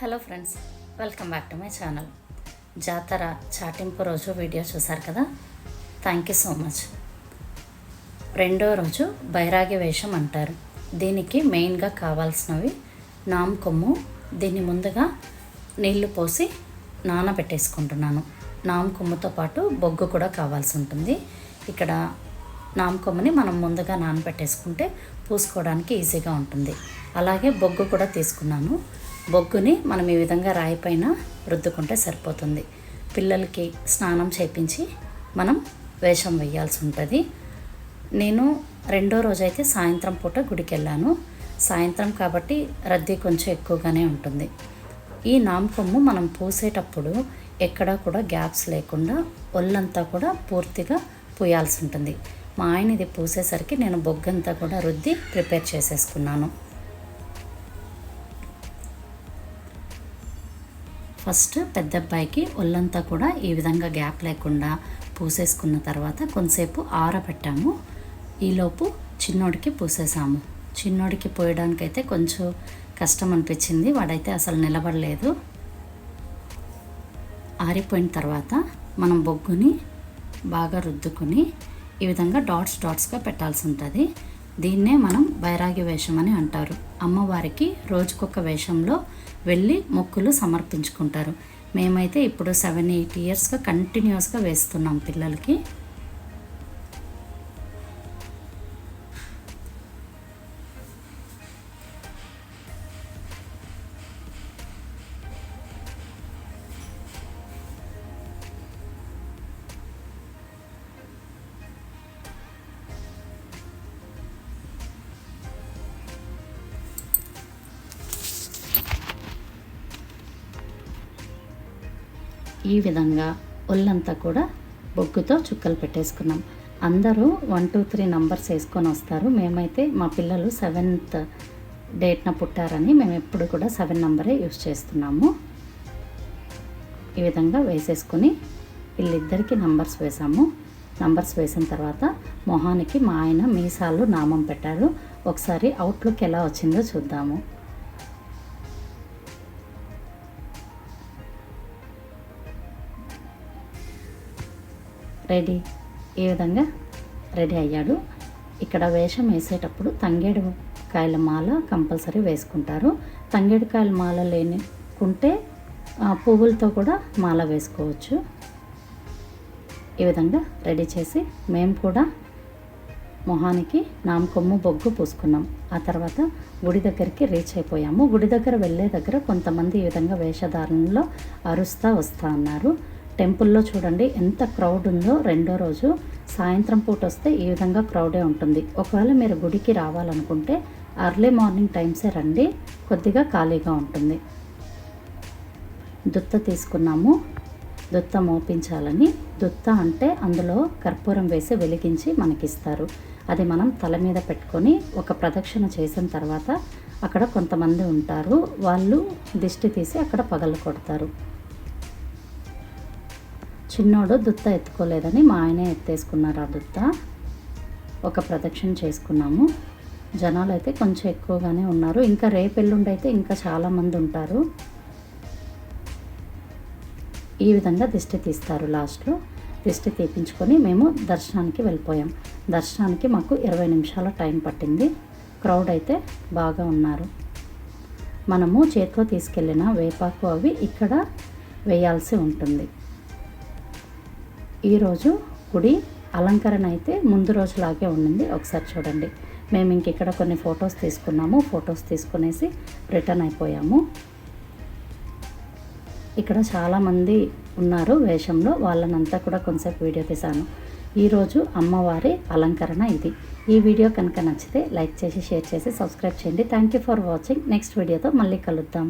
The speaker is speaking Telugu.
Hello friends welcome back to my channel. జాతర చాటింపు రోజు వీడియో చూసారు కదా? థ్యాంక్ యూ సో మచ్ రెండో రోజు బైరాగి వేషం అంటారు. దీనికి మెయిన్గా కావాల్సినవి నామ్ కొమ్ము దీన్ని ముందుగా నీళ్ళు పోసి నానబెట్టేసుకుంటున్నాను నామ్ కొమ్ముతో పాటు బొగ్గు కూడా కావాల్సి ఉంటుంది. ఇక్కడ నామ్ కొమ్ముని మనం ముందుగా నానబెట్టేసుకుంటే పూసుకోవడానికి ఈజీగా ఉంటుంది. అలాగే బొగ్గు కూడా తీసుకున్నాను. బొగ్గుని మనం ఈ విధంగా రాయి పైన రుద్దుకుంటే సరిపోతుంది. పిల్లలకి స్నానం చేపించి మనం వేషం వేయాల్సి ఉంటుంది. నేను రెండో రోజైతే సాయంత్రం పూట గుడికి వెళ్ళాను సాయంత్రం కాబట్టి రద్దీ కొంచెం ఎక్కువగానే ఉంటుంది. ఈ నామకొమ్ము మనం పూసేటప్పుడు ఎక్కడా కూడా గ్యాప్స్ లేకుండా ఒళ్ళంతా కూడా పూర్తిగా పూయాల్సి ఉంటుంది. మా ఆయన ఇది పూసేసరికి నేను బొగ్గంతా కూడా రుద్ది ప్రిపేర్ చేసేసుకున్నాను. ఫస్ట్ పెద్ద అబ్బాయికి ఒళ్ళంతా కూడా ఈ విధంగా గ్యాప్ లేకుండా పూసేసుకున్న తర్వాత కొంతసేపు ఆరబెట్టాము. ఈలోపు చిన్నోడికి పూసేసాము. చిన్నోడికి పోయడానికైతే కొంచెం కష్టం అనిపించింది. వాడైతే అసలు నిలబడలేదు. ఆరిపోయిన తర్వాత మనం బొగ్గుని బాగా రుద్దుకొని ఈ విధంగా డాట్స్ డాట్స్గా పెట్టాల్సి ఉంటుంది. దీన్నే మనం బైరాగి వేషం అని అంటారు. అమ్మవారికి రోజుకొక వేషంలో వెళ్ళి మొక్కులు సమర్పించుకుంటారు. మేమైతే ఇప్పుడు సెవెన్ ఎయిట్ ఇయర్స్గా కంటిన్యూస్గా వేస్తున్నాం పిల్లలకి. ఈ విధంగా ఒళ్ళంతా కూడా బొగ్గుతో చుక్కలు పెట్టేసుకున్నాం. అందరూ వన్ టూ త్రీ నంబర్స్ వేసుకొని వస్తారు. మేమైతే మా పిల్లలు సెవెంత్ డేట్న పుట్టారని మేము ఎప్పుడు కూడా సెవెన్ నంబరే యూస్ చేస్తున్నాము. ఈ విధంగా వేసేసుకొని వీళ్ళిద్దరికి నంబర్స్ వేసాము. నంబర్స్ వేసిన తర్వాత మొహానికి మా ఆయన మీసాలు నామం పెట్టారు. ఒకసారి అవుట్లుక్ ఎలా వచ్చిందో చూద్దాము. రెడీ. ఈ విధంగా రెడీ అయ్యాడు. ఇక్కడ వేషం వేసేటప్పుడు తంగేడు కాయల మాల కంపల్సరీ వేసుకుంటారు. తంగేడు కాయల మాల లేనికుంటే పువ్వులతో కూడా మాల వేసుకోవచ్చు. ఈ విధంగా రెడీ చేసి మేము కూడా మొహానికి నామకొమ్ము బొగ్గు పూసుకున్నాం. ఆ తర్వాత గుడి దగ్గరికి రీచ్ అయిపోయాము. గుడి దగ్గర వెళ్ళే దగ్గర కొంతమంది ఈ విధంగా వేషధారణలో అరుస్తా వస్తా అన్నారు. టెంపుల్లో చూడండి ఎంత క్రౌడ్ ఉందో రెండో రోజు సాయంత్రం పూట వస్తే ఈ విధంగా క్రౌడే ఉంటుంది. ఒకవేళ మీరు గుడికి రావాలనుకుంటే అర్లీ మార్నింగ్ టైమ్సే రండి కొద్దిగా ఖాళీగా ఉంటుంది. దుత్త తీసుకున్నాము. దుత్త మోపించాలని. దుత్త అంటే అందులో కర్పూరం వేసి వెలిగించి మనకిస్తారు. అది మనం తల మీద పెట్టుకొని ఒక ప్రదక్షిణ చేసిన తర్వాత అక్కడ కొంతమంది ఉంటారు. వాళ్ళు దిష్టి తీసి అక్కడ పగలు కొడతారు. చిన్నోడు దుత్త ఎత్తుకోలేదని మా ఆయనే ఎత్తేసుకున్నారు ఆ దుత్త. ఒక ప్రదక్షిణ చేసుకున్నాము. జనాలు అయితే కొంచెం ఎక్కువగానే ఉన్నారు. ఇంకా రేపు ఎల్లుండి అయితే ఇంకా చాలామంది ఉంటారు. ఈ విధంగా దిష్టి తీస్తారు లాస్ట్లో. దిష్టి తీపించుకొని మేము దర్శనానికి వెళ్ళిపోయాం. దర్శనానికి మాకు ఇరవై నిమిషాల టైం పట్టింది. క్రౌడ్ అయితే బాగా ఉన్నారు. మనము చేతిలో తీసుకెళ్ళిన వేపాకు అవి ఇక్కడ వేయాల్సి ఉంటుంది. ఈరోజు గుడి అలంకరణ అయితే ముందు రోజులాగే ఉండింది. ఒకసారి చూడండి. మేము ఇంక ఇక్కడ కొన్ని ఫొటోస్ తీసుకున్నాము. ఫొటోస్ తీసుకునేసి రిటర్న్ అయిపోయాము. ఇక్కడ చాలామంది ఉన్నారు వేషంలో. వాళ్ళనంతా కూడా కొంతసేపు వీడియో తీశాను. ఈరోజు అమ్మవారి అలంకరణ ఇది. ఈ వీడియో కనుక నచ్చితే లైక్ చేసి షేర్ చేసి సబ్స్క్రైబ్ చేయండి. Thank you for watching next వీడియోతో మళ్ళీ కలుద్దాం.